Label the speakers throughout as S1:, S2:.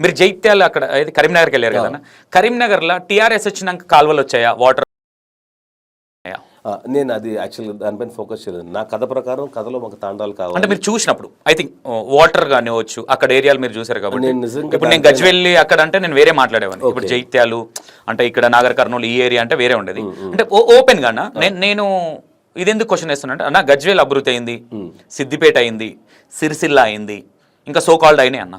S1: మీరు జైత్యాలు అక్కడ అయితే కరీంనగర్కి వెళ్ళారు కదా? కరీంనగర్లో టీఆర్ఎస్ వచ్చినాక కాలువలు వచ్చాయా? వాటర్
S2: నేను అది యాక్చువల్గా దానిపైన ఫోకస్ చేయలేదు. నా కథ ప్రకారం కథలో మాకు తాండాలు కావాలి.
S1: అంటే మీరు చూసినప్పుడు ఐ థింక్ వాటర్ కానివచ్చు అక్కడ ఏరియాలు మీరు చూసారు కాబట్టి.
S2: నేను నిజంగా
S1: ఇప్పుడు నేను గజ్వెల్లి అక్కడ అంటే నేను వేరే మాట్లాడేవాడిని. ఇప్పుడు జైత్యాలు అంటే ఇక్కడ నాగర్ కర్నూలు ఈ ఏరియా అంటే వేరే ఉండేది. అంటే ఓపెన్గా నేను నేను ఇది ఎందుకు క్వశ్చన్ వేస్తున్నా అంటే అన్న గజ్వేల్ అభివృద్ధి అయింది సిద్దిపేట అయింది సిరిసిల్ల అయింది ఇంకా సో కాల్డ్ అయినాయి అన్న.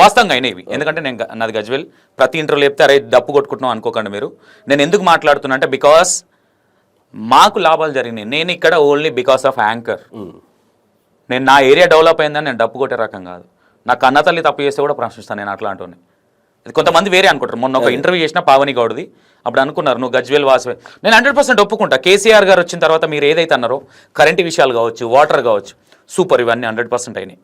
S1: వాస్తవంగా అయినాయి ఇవి. ఎందుకంటే నేను నాది గజ్వేల్ ప్రతి ఇంటర్వ్యూలో చెప్తే అరే డప్పు కొట్టుకుంటున్నాం అనుకోకండి మీరు. నేను ఎందుకు మాట్లాడుతున్నా అంటే బికాస్ మాకు లాభాలు జరిగినాయి. నేను ఇక్కడ ఓన్లీ బికాస్ ఆఫ్ యాంకర్ నేను నా ఏరియా డెవలప్ అయిందని నేను డప్పు కొట్టే రకం కాదు. నా కన్న తల్లి తప్పు చేస్తే కూడా ప్రశ్నిస్తాను నేను అట్లాంటి కొంతమంది వేరే అనుకుంటారు. మొన్న ఒక ఇంటర్వ్యూ చేసిన పావని గౌడ్ది. అప్పుడు అనుకున్నారు నువ్వు గజ్వేల్ వాసవే నేను హండ్రెడ్ పర్సెంట్ ఒప్పుకుంటా. కేసీఆర్ గారు వచ్చిన తర్వాత మీరు ఏదైతే అన్నారో కరెంట్ విషయాలు కావచ్చు వాటర్ కావచ్చు సూపర్ ఇవన్నీ హండ్రెడ్ పర్సెంట్ అయినాయి.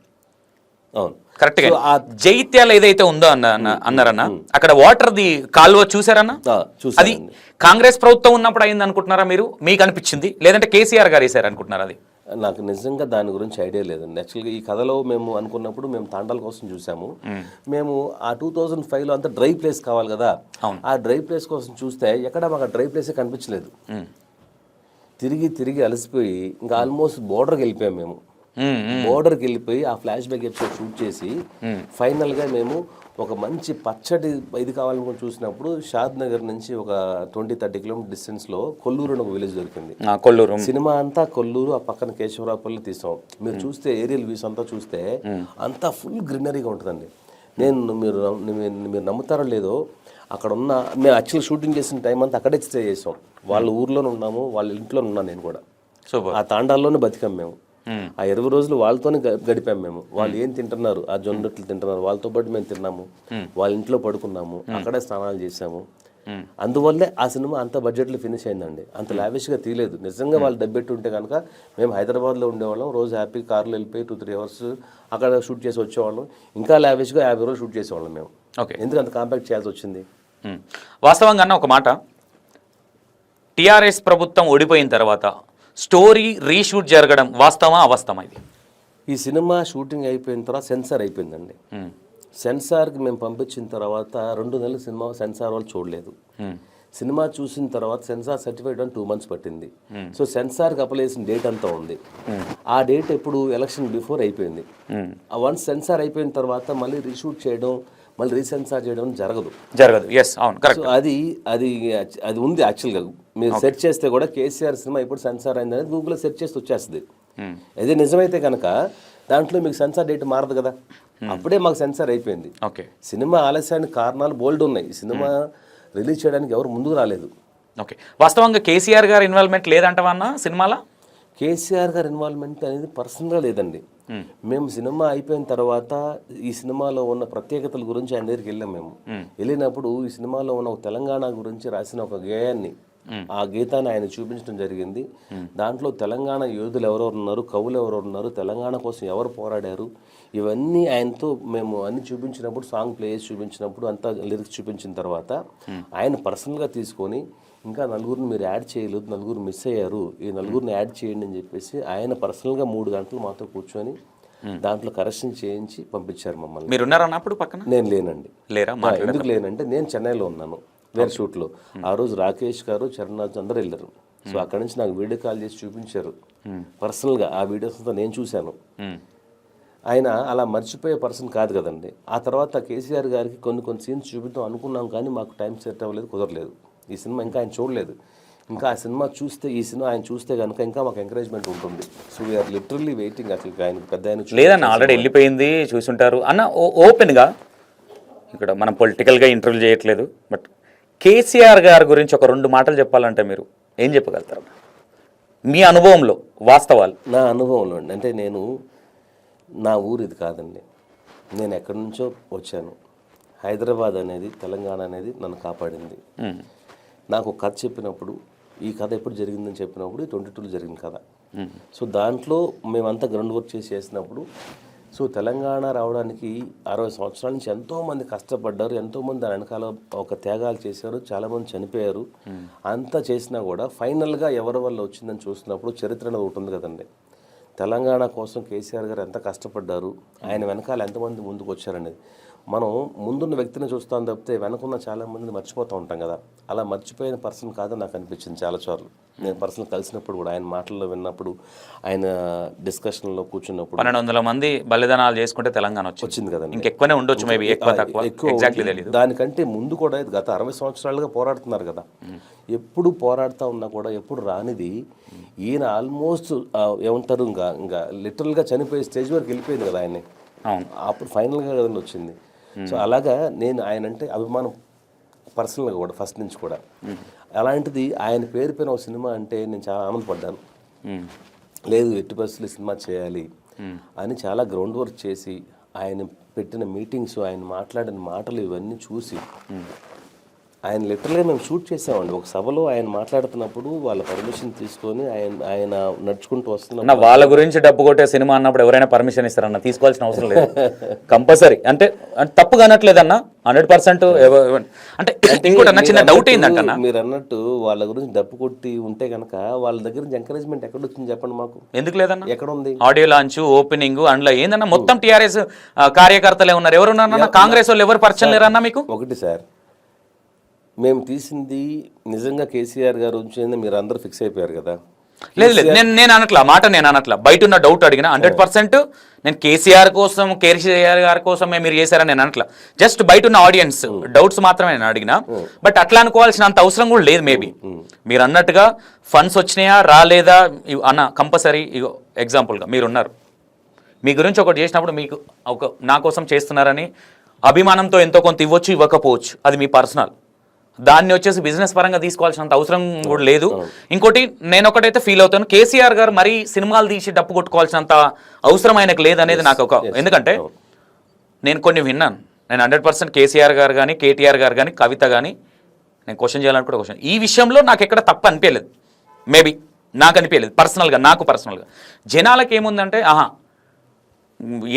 S2: అవును. కరెక్ట్గా.
S1: జైత్యాలు ఏదైతే ఉందో అన్న అన్న- అన్నారన్న అక్కడ వాటర్ ది కాలువ చూసారన్నా. అది కాంగ్రెస్ ప్రభుత్వం ఉన్నప్పుడు అయింది అనుకుంటున్నారా మీరు? మీకు అనిపించింది? లేదంటే కేసీఆర్ గారు వేసారు అనుకుంటున్నారా అది?
S2: నాకు నిజంగా దాని గురించి ఐడియా లేదండి. యాక్చువల్గా ఈ కథలో మేము అనుకున్నప్పుడు మేము తాండాల కోసం చూసాము. మేము ఆ టూ థౌజండ్ ఫైవ్లో అంతా డ్రై ప్లేస్ కావాలి కదా? ఆ డ్రై ప్లేస్ కోసం చూస్తే ఎక్కడ మాకు డ్రై ప్లేసే కనిపించలేదు.
S1: మ్మ్.
S2: తిరిగి తిరిగి అలసిపోయి ఇంకా ఆల్మోస్ట్ బోర్డర్కి వెళ్ళిపోయాం మ్మ్, బోర్డర్కి వెళ్ళిపోయి ఆ ఫ్లాష్ బ్యాక్ ఎపిసోడ్ షూట్ చేసి ఫైనల్గా మేము ఒక మంచి పచ్చటి ఇది కావాలనుకుని చూసినప్పుడు షాద్ నగర్ నుంచి ఒక ట్వంటీ థర్టీ కిలోమీటర్ డిస్టెన్స్లో కొల్లూరు అని ఒక విలేజ్ దొరికింది.
S1: కొల్లూరు.
S2: సినిమా అంతా కొల్లూరు ఆ పక్కన కేశవరాపల్లి తీసాం. మీరు చూస్తే ఏరియల్ వ్యూస్ అంతా చూస్తే అంతా ఫుల్ గ్రీనరీగా ఉంటుందండి. నేను మీరు మీరు- నమ్ముతారో లేదో అక్కడ ఉన్న మేము యాక్చువల్ షూటింగ్ చేసిన టైం అంతా అక్కడే స్టే చేసాం. వాళ్ళ ఊర్లోనే ఉన్నాము వాళ్ళ ఇంట్లోనే ఉన్నాను నేను కూడా. ఆ తాండాల్లోనే బతికాం మేము. ఆ ఇరవై రోజులు వాళ్ళతోనే గడిపాం మేము. వాళ్ళు ఏం తింటున్నారు? ఆ జొన్న రొట్టెలు తింటున్నారు. వాళ్ళతో పాటు మేము తిన్నాము. వాళ్ళ ఇంట్లో పడుకున్నాము. అక్కడే స్నానాలు చేసాము అందువల్లే ఆ సినిమా అంత బడ్జెట్లో ఫినిష్ అయిందండి. అంత లావిష్గా తీయలేదు. నిజంగా వాళ్ళు డబ్బెట్టి ఉంటే కనుక మేము హైదరాబాద్లో ఉండేవాళ్ళం. రోజు హ్యాపీ కార్లో వెళ్ళిపోయి టూ త్రీ అవర్స్ అక్కడ షూట్ చేసి వచ్చేవాళ్ళం. ఇంకా లావిష్గా యాభై రోజులు షూట్ చేసేవాళ్ళం మేము.
S1: ఓకే.
S2: ఎందుకు అంత కాంపాక్ట్ చేయాల్సి వచ్చింది.
S1: వాస్తవంగా అన్న ఒక మాట. టిఆర్ఎస్ ప్రభుత్వం ఓడిపోయిన తర్వాత స్టోరీ రీషూట్ జరగడం వాస్తవమా అవాస్తవమా ఇది?
S2: ఈ సినిమా షూటింగ్ అయిపోయిన తర్వాత సెన్సార్ అయిపోయిందండి. సెన్సార్కి మేము పంపించిన తర్వాత రెండు నెలలు సినిమా సెన్సార్ వాళ్ళు చూడలేదు. సినిమా చూసిన తర్వాత సెన్సార్ సర్టిఫైడ్ అని టూ మంత్స్ పట్టింది. సో సెన్సార్కి అప్లై చేసిన డేట్ అంతా ఉంది. ఆ డేట్ ఎప్పుడు ఎలక్షన్ బిఫోర్ అయిపోయింది. వన్స్ సెన్సార్ అయిపోయిన తర్వాత మళ్ళీ రీషూట్ చేయడం మళ్ళీ రీసెన్సార్ చేయడం జరగదు.
S1: జరగదు. ఎస్ అవును కరెక్ట్
S2: అది అది అది ఉంది యాక్చువల్గా. మీరు సెర్చ్ చేస్తే కూడా కేసీఆర్ సినిమా ఇప్పుడు సెన్సార్ అయింది అనేది గూగుల్లో సెర్చ్ చేస్తే వచ్చేస్తుంది. అదే నిజమైతే కనుక దాంట్లో మీకు సెన్సార్ డేట్ మారదు కదా. అప్పుడే మాకు సెన్సార్ అయిపోయింది.
S1: ఓకే
S2: సినిమా ఆలస్యానికి కారణాలు బోల్డ్ ఉన్నాయి. ఈ సినిమా రిలీజ్ చేయడానికి ఎవరు ముందుకు రాలేదు.
S1: ఓకే వాస్తవంగా కేసీఆర్ గారి ఇన్వాల్వ్మెంట్ లేదంటవా అన్న సినిమాలో?
S2: కేసీఆర్ గారి ఇన్వాల్వ్మెంట్ అనేది పర్సనల్గా లేదండి. మేము. సినిమా అయిపోయిన తర్వాత ఈ సినిమాలో ఉన్న ప్రత్యేకతల గురించి ఆయన దగ్గరికి వెళ్ళాం మేము. వెళ్ళినప్పుడు ఈ సినిమాలో ఉన్న ఒక తెలంగాణ గురించి రాసిన ఒక గేయాన్ని ఆ గీతాన్ని ఆయన చూపించడం జరిగింది. దాంట్లో తెలంగాణ యోధులు ఎవరెవరు ఉన్నారు కవులు ఎవరెవరు ఉన్నారు తెలంగాణ కోసం ఎవరు పోరాడారు ఇవన్నీ ఆయనతో మేము అన్ని చూపించినప్పుడు సాంగ్ ప్లే చేసి చూపించినప్పుడు అంతా లిరిక్స్ చూపించిన తర్వాత ఆయన పర్సనల్గా తీసుకొని ఇంకా నలుగురిని మీరు యాడ్ చేయలేదు నలుగురు మిస్ అయ్యారు ఈ నలుగురిని యాడ్ చేయండి అని చెప్పేసి ఆయన పర్సనల్గా మూడు గంటలు మాతో కూర్చొని దాంట్లో కరెక్షన్ చేయించి పంపించారు మమ్మల్ని.
S1: మీరు ఉన్నారన్న అప్పుడు పక్కన?
S2: నేను లేనండి.
S1: లేరా?
S2: ఎందుకు లేనంటే నేను చెన్నైలో ఉన్నాను. వేరే షూట్లో. ఆ రోజు రాకేష్ గారు చరణాజ్ అందరూ వెళ్ళారు. సో అక్కడ నుంచి నాకు వీడియో కాల్ చేసి చూపించారు. పర్సనల్గా ఆ వీడియోస్ అంతా నేను చూశాను. ఆయన అలా మర్చిపోయే పర్సన్ కాదు కదండి. ఆ తర్వాత కేసీఆర్ గారికి కొన్ని కొన్ని సీన్స్ చూపిద్దాం అనుకున్నాం కానీ మాకు టైం సెట్ అవ్వలేదు కుదరలేదు. ఈ సినిమా ఇంకా ఆయన చూడలేదు. ఇంకా ఆ సినిమా చూస్తే ఈ సినిమా ఆయన చూస్తే కనుక ఇంకా మాకు ఎంకరేజ్మెంట్ ఉంటుంది. సో వీఆర్ లిటరల్లీ వెయిటింగ్ అసలు ఆయన పెద్ద ఆయన
S1: లేదన్న ఆల్రెడీ వెళ్ళిపోయింది చూసుంటారు. అన్న ఓపెన్గా ఇక్కడ మనం పొలిటికల్గా ఇంటర్వ్యూ చేయట్లేదు బట్ కేసీఆర్ గారి గురించి ఒక రెండు మాటలు చెప్పాలంటే మీరు ఏం చెప్పగలుగుతారు? మీ అనుభవంలో వాస్తవాలు.
S2: నా అనుభవంలో అండి. అంటే నేను నా ఊరు ఇది కాదండి. నేను ఎక్కడి నుంచో వచ్చాను. హైదరాబాద్ అనేది తెలంగాణ అనేది నన్ను కాపాడింది. నాకు కథ చెప్పినప్పుడు ఈ కథ ఎప్పుడు జరిగిందని చెప్పినప్పుడు ట్వంటీ టూలో జరిగిన కథ. సో దాంట్లో మేమంతా గ్రౌండ్ వర్క్ చేసి చేసినప్పుడు సో తెలంగాణ రావడానికి అరవై సంవత్సరాల నుంచి ఎంతోమంది కష్టపడ్డారు ఎంతోమంది దాని వెనకాల ఒక త్యాగాలు చేశారు చాలామంది చనిపోయారు. అంతా చేసినా కూడా ఫైనల్గా ఎవరి వల్ల వచ్చిందని చూసినప్పుడు చరిత్ర అనేది ఉంది కదండి. తెలంగాణ కోసం కేసీఆర్ గారు ఎంత కష్టపడ్డారు ఆయన వెనకాల ఎంతమంది ముందుకు వచ్చారనేది మనం ముందున్న వ్యక్తిని చూస్తాం తప్పితే వెనకున్న చాలా మందిని మర్చిపోతూ ఉంటాం కదా. అలా మర్చిపోయిన పర్సన్ కాదని నాకు అనిపించింది చాలా చోట్ల నేను పర్సన్ కలిసినప్పుడు కూడా ఆయన మాటల్లో విన్నప్పుడు ఆయన డిస్కషన్లో కూర్చున్నప్పుడు
S1: పన్నెండు వందల మంది బలిదానాలు చేసుకుంటే తెలంగాణ వచ్చింది.
S2: కదండి.
S1: ఇంకెక్కువనే ఉండొచ్చు మేబీ ఎక్కువ తక్కువ. ఎగ్జాక్ట్లీ
S2: దానికంటే ముందు కూడా ఇది గత అరవై సంవత్సరాలుగా పోరాడుతున్నారు కదా. ఎప్పుడు పోరాడుతూ ఉన్నా కూడా ఎప్పుడు రానిది ఈయన ఆల్మోస్ట్ ఏమంటారు ఇంకా ఇంకా లిటరల్గా చనిపోయే స్టేజ్ వరకు వెళ్ళిపోయింది కదా ఆయన్ని.
S1: అవును.
S2: అప్పుడు ఫైనల్గా కదండి వచ్చింది. సో అలాగా నేను ఆయన అంటే అభిమానం పర్సనల్గా కూడా ఫస్ట్ నుంచి కూడా. అలాంటిది ఆయన పేరు పైన ఒక సినిమా అంటే నేను చాలా ఆనందపడ్డాను. లేదు ఎట్టి పరిస్థితులు సినిమా చేయాలి అని చాలా గ్రౌండ్ వర్క్ చేసి ఆయన పెట్టిన మీటింగ్స్ ఆయన మాట్లాడిన మాటలు ఇవన్నీ చూసి ఆయన లిటరల్గా మేము షూట్ చేసామండి. ఒక సభలో ఆయన మాట్లాడుతున్నప్పుడు వాళ్ళ పర్మిషన్ తీసుకొని ఆయన ఆయన నడుచుకుంటూ
S1: అన్న వాళ్ళ గురించి డబ్బు కొట్టే సినిమా అన్నప్పుడు ఎవరైనా పర్మిషన్ ఇస్తారన్న తీసుకోవాల్సిన అవసరం లేదు. కంపల్సరీ. అంటే తప్పు కానట్లేదన్న హండ్రెడ్ పర్సెంట్ అంటే ఇంకోటి అన్న చిన్న డౌట్ ఏంటంటే
S2: మీరు అన్నట్టు వాళ్ళ గురించి డప్పు కొట్టి ఉంటే కనుక వాళ్ళ దగ్గర నుంచి ఎంకరేజ్మెంట్ ఎక్కడ వచ్చింది చెప్పండి మాకు?
S1: ఎందుకు లేదన్న?
S2: ఎక్కడ ఉంది
S1: ఆడియో లాంచ్ ఓపెనింగ్ అందులో ఏందన్న? మొత్తం టీఆర్ఎస్ కార్యకర్తలే ఉన్నారు. ఎవరు ఉన్నారన్న కాంగ్రెస్ వాళ్ళు ఎవరు పరిచయం లేరన్న మీకు?
S2: ఒకటి సార్. మేము తీసింది నిజంగా కేసీఆర్ గారు ఉంచింది మీరు అందరూ ఫిక్స్ అయిపోయారు కదా.
S1: లేదు లేదు నేను నేను అనట్లా మాట నేను అనట్లా. బయట ఉన్న డౌట్ అడిగిన హండ్రెడ్ పర్సెంట్ నేను కేసీఆర్ కోసం కేసీఆర్ గారి కోసమే మీరు చేశారని నేను అనట్లా. జస్ట్ బయట ఉన్న ఆడియన్స్ డౌట్స్ మాత్రమే నేను అడిగిన. బట్ అట్లా అనుకోవాల్సిన అంత అవసరం కూడా లేదు మేబీ మీరు అన్నట్టుగా ఫండ్స్ వచ్చినాయా రాలేదా? అన్న కంపల్సరీ ఇగో ఎగ్జాంపుల్గా మీరున్నారు. మీ గురించి ఒకటి చేసినప్పుడు మీకు ఒక నా కోసం చేస్తున్నారని అభిమానంతో ఎంతో కొంత ఇవ్వచ్చు ఇవ్వకపోవచ్చు. అది మీ పర్సనల్ దాన్ని వచ్చేసి బిజినెస్ పరంగా తీసుకోవాల్సినంత అవసరం కూడా లేదు. ఇంకోటి నేను ఒకటైతే ఫీల్ అవుతాను. కేసీఆర్ గారు మరీ సినిమాలు తీసి డప్పు కొట్టుకోవాల్సినంత అవసరం ఆయనకు లేదనేది నాకు ఒక ఎందుకంటే నేను కొన్ని విన్నాను. నేను హండ్రెడ్ పర్సెంట్ కేసీఆర్ గారు కానీ కేటీఆర్ గారు కానీ కవిత కానీ నేను క్వశ్చన్ చేయాలనుకుంటే క్వశ్చన్ ఈ విషయంలో నాకు ఎక్కడ తప్పు అనిపించలేదు. మేబీ నాకు అనిపించలేదు. పర్సనల్గా నాకు పర్సనల్గా జనాలకు ఏముందంటే ఆహా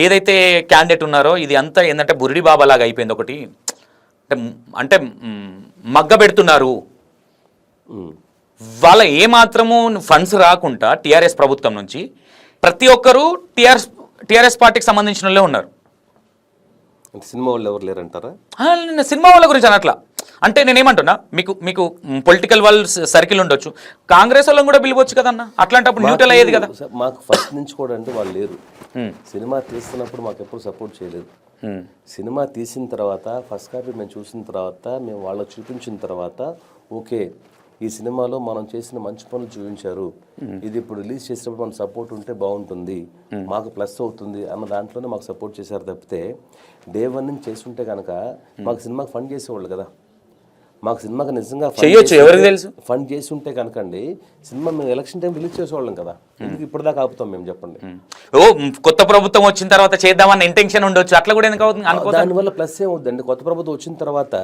S1: ఏదైతే క్యాండిడేట్ ఉన్నారో ఇది అంతా ఏంటంటే బురిడి బాబా లాగా అయిపోయింది ఒకటి. అంటే అంటే మ్, మగ్గ పెడుతున్నారు.
S2: ఉమ్.
S1: వాళ్ళ ఏమాత్రము ఫండ్స్ రాకుండా టీఆర్ఎస్ ప్రభుత్వం నుంచి ప్రతి ఒక్కరూ టీఆర్ఎస్ టీఆర్ఎస్ పార్టీకి సంబంధించిన వాళ్ళే ఉన్నారు.
S2: సినిమా వాళ్ళు ఎవరు లేరంటారా?
S1: సినిమా వాళ్ళ గురించి అనట్లా. అంటే నేనేమంటున్నా మీకు మీకు పొలిటికల్ వాళ్ళు సర్కిల్ ఉండొచ్చు. కాంగ్రెస్ వాళ్ళని కూడా పిలవచ్చు కదన్న? అట్లాంటప్పుడు న్యూట్రల్ అయ్యేది కదా.
S2: మాకు- ఫస్ట్ నుంచి కూడా అంటే వాళ్ళు లేరు. సినిమా తీస్తున్నప్పుడు మాకు ఎప్పుడు సపోర్ట్ చేయలేదు. సినిమా తీసిన తర్వాత ఫస్ట్ కాపీ మేము చూసిన తర్వాత మేము వాళ్ళకి చూపించిన తర్వాత ఓకే ఈ సినిమాలో మనం చేసిన మంచి పనులు చూపించారు. ఇది ఇప్పుడు రిలీజ్ చేసినప్పుడు మన సపోర్ట్ ఉంటే బాగుంటుంది. మాకు ప్లస్ అవుతుంది అన్న దాంట్లోనే మాకు సపోర్ట్ చేశారు తప్పితే డే వన్ నుంచి చేస్తుంటే కనుక మాకు సినిమాకి ఫండ్ చేసేవాళ్ళు కదా. మాకు సినిమాకి నిజంగా చేసి
S1: ఎవరికి తెలుసు?
S2: ఫండ్ చేసి ఉంటే కనుకండి సినిమా మేము ఎలక్షన్ టైం రిలీజ్ చేసేవాళ్ళం కదా. ఎందుకు ఇప్పటిదాకా ఆపుతాం మేము చెప్పండి.
S1: ఓ కొత్త ప్రభుత్వం వచ్చిన తర్వాత చేద్దామన్న ఇంటెన్షన్ ఉండొచ్చు. అట్లా కూడా ఎందుకు అవుతుంది? అనుకో
S2: దానివల్ల ప్లస్ ఏమవుద్దండి? కొత్త ప్రభుత్వం వచ్చిన తర్వాత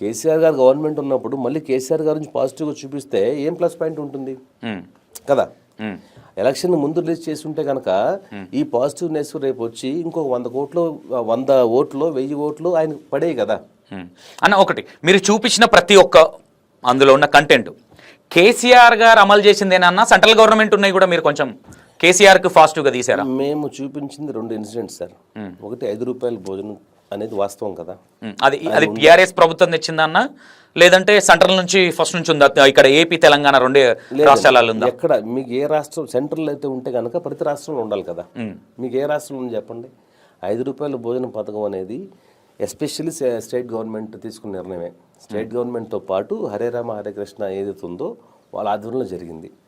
S2: కేసీఆర్ గారు గవర్నమెంట్ ఉన్నప్పుడు మళ్ళీ కేసీఆర్ గారి నుంచి పాజిటివ్గా చూపిస్తే ఏం ప్లస్ పాయింట్ ఉంటుంది? కదా. ఎలక్షన్ ముందు రిలీజ్ చేసి ఉంటే కనుక ఈ పాజిటివ్నెస్ రేపు వచ్చి ఇంకొక వంద కోట్లు వంద ఓట్లు వెయ్యి ఓట్లు ఆయన పడేవి కదా.
S1: అన్న ఒకటి మీరు చూపించిన ప్రతి ఒక్క అందులో ఉన్న కంటెంట్ కేసీఆర్ గారు అమలు చేసిందేనన్నా సెంట్రల్ గవర్నమెంట్ ఉన్నాయి కూడా మీరు కొంచెం కేసీఆర్కి ఫాస్ట్గా తీసారా
S2: మేము చూపించింది రెండు ఇన్సిడెంట్స్ సార్. ఒకటి ఐదు రూపాయల భోజనం అనేది వాస్తవం కదా.
S1: అది అది టీఆర్ఎస్ ప్రభుత్వం తెచ్చిందన్న లేదంటే సెంట్రల్ నుంచి ఫస్ట్ నుంచి ఉందా? ఇక్కడ ఏపీ తెలంగాణ రెండే రాష్ట్రాలలో ఉందా?
S2: ఎక్కడ? మీకు ఏ రాష్ట్రం సెంట్రల్ అయితే ఉంటే కనుక ప్రతి రాష్ట్రంలో ఉండాలి కదా. మీకు ఏ రాష్ట్రంలో ఉంది చెప్పండి. ఐదు రూపాయల భోజన పథకం అనేది ఎస్పెషల్లీ స్టేట్ గవర్నమెంట్ తీసుకున్న నిర్ణయమే. స్టేట్ గవర్నమెంట్తో పాటు హరే రామ హరే కృష్ణ ఏదైతే ఉందో వాళ్ళ ఆధ్వర్యంలో జరిగింది.